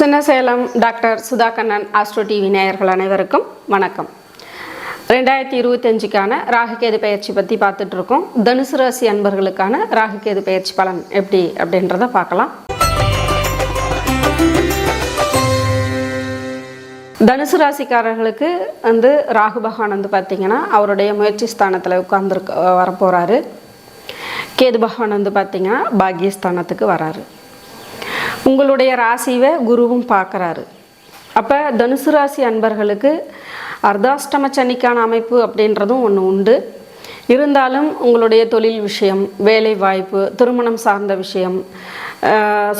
Chinnasalem doctor Sudhakannan Astro TV நேயர்கள் அனைவருக்கும் வணக்கம். ரெண்டாயிரத்தி இருபத்தஞ்சுக்கான ராகுகேது பயிற்சி பற்றி பார்த்துட்ருக்கோம். தனுசு ராசி அன்பர்களுக்கான ராகுகேது பயிற்சி பலன் எப்படி அப்படின்றத பார்க்கலாம். தனுசு ராசிக்காரர்களுக்கு வந்து ராகு பகவான் வந்து பார்த்திங்கன்னா அவருடைய முயற்சி ஸ்தானத்தில் உட்கார்ந்துருக்க வரப்போகிறாரு கேது பகவான் வந்து பார்த்திங்கன்னா பாக்யஸ்தானத்துக்கு வராரு. உங்களுடைய ராசியை குருவும் பார்க்குறாரு. அப்போ தனுசு ராசி அன்பர்களுக்கு அர்த்தாஷ்டம சனிக்கான அமைப்பு அப்படின்றதும் ஒன்று உண்டு. இருந்தாலும் உங்களுடைய தொழில் விஷயம் வேலை வாய்ப்பு திருமணம் சார்ந்த விஷயம்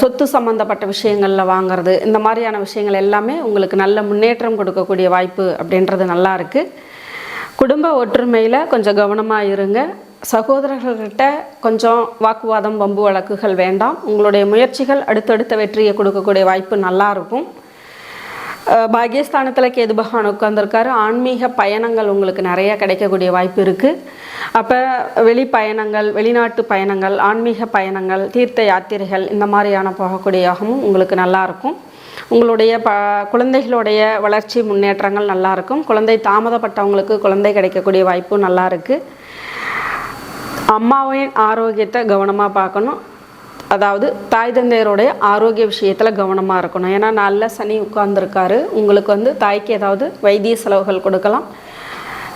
சொத்து சம்மந்தப்பட்ட விஷயங்களில் வாங்குறது இந்த மாதிரியான விஷயங்கள் எல்லாமே உங்களுக்கு நல்ல முன்னேற்றம் கொடுக்கக்கூடிய வாய்ப்பு அப்படின்றது நல்லா இருக்குது குடும்ப ஒற்றுமையில் கொஞ்சம் கவனமாக இருங்க. சகோதரர்கள்கிட்ட கொஞ்சம் வாக்குவாதம் வம்பு வழக்குகள் வேண்டாம். உங்களுடைய முயற்சிகள் அடுத்தடுத்த வெற்றியை கொடுக்கக்கூடிய வாய்ப்பு நல்லா இருக்கும். கேது பகவான் உட்காந்துருக்காரு ஆன்மீக பயணங்கள் உங்களுக்கு நிறைய கிடைக்கக்கூடிய வாய்ப்பு இருக்குது அப்போ வெளி பயணங்கள் வெளிநாட்டு பயணங்கள் ஆன்மீக பயணங்கள் தீர்த்த யாத்திரைகள் இந்த மாதிரியான போகக்கூடிய யோகமும் உங்களுக்கு நல்லாயிருக்கும் உங்களுடைய ப குழந்தைகளுடைய வளர்ச்சி முன்னேற்றங்கள் நல்லாயிருக்கும் குழந்தை தாமதப்பட்டவங்களுக்கு குழந்தை கிடைக்கக்கூடிய வாய்ப்பும் நல்லா இருக்குது அம்மாவின் ஆரோக்கியத்தை கவனமாக பார்க்கணும். அதாவது தாய் தந்தையருடைய ஆரோக்கிய விஷயத்தில் கவனமாக இருக்கணும். ஏன்னா நல்ல சனி உட்கார்ந்துருக்காரு. உங்களுக்கு வந்து தாய்க்கு ஏதாவது வைத்திய செலவுகள் கொடுக்கலாம்.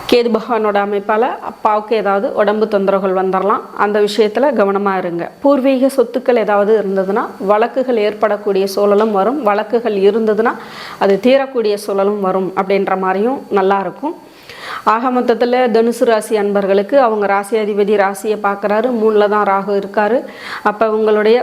கேது பகவானோட அமைப்பால் அப்பாவுக்கு ஏதாவது உடம்பு தொந்தரவுகள் வந்துடலாம் அந்த விஷயத்தில் கவனமாக இருங்க. பூர்வீக சொத்துக்கள் ஏதாவது இருந்ததுன்னா வழக்குகள் ஏற்படக்கூடிய சூழலும் வரும். வழக்குகள் இருந்ததுன்னா அது தீரக்கூடிய சூழலும் வரும் அப்படின்ற மாதிரியும் நல்லா இருக்கும். ஆக மொத்தத்தில் தனுசு ராசி அன்பர்களுக்கு அவங்க ராசி அதிபதி ராசியை பார்க்குறாரு. மூணில் தான் ராகு இருக்கார். அப்போ உங்களுடைய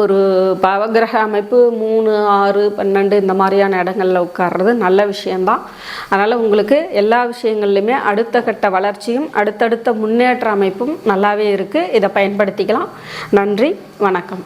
ஒரு பவகிரக அமைப்பு மூணு ஆறு பன்னெண்டு இந்த மாதிரியான இடங்களில் உட்கார்றது நல்ல விஷயந்தான் அதனால் உங்களுக்கு எல்லா விஷயங்கள்லையுமே அடுத்த கட்ட வளர்ச்சியும் அடுத்தடுத்த முன்னேற்ற அமைப்பும் நல்லாவே இருக்குது இதை பயன்படுத்திக்கலாம். நன்றி வணக்கம்.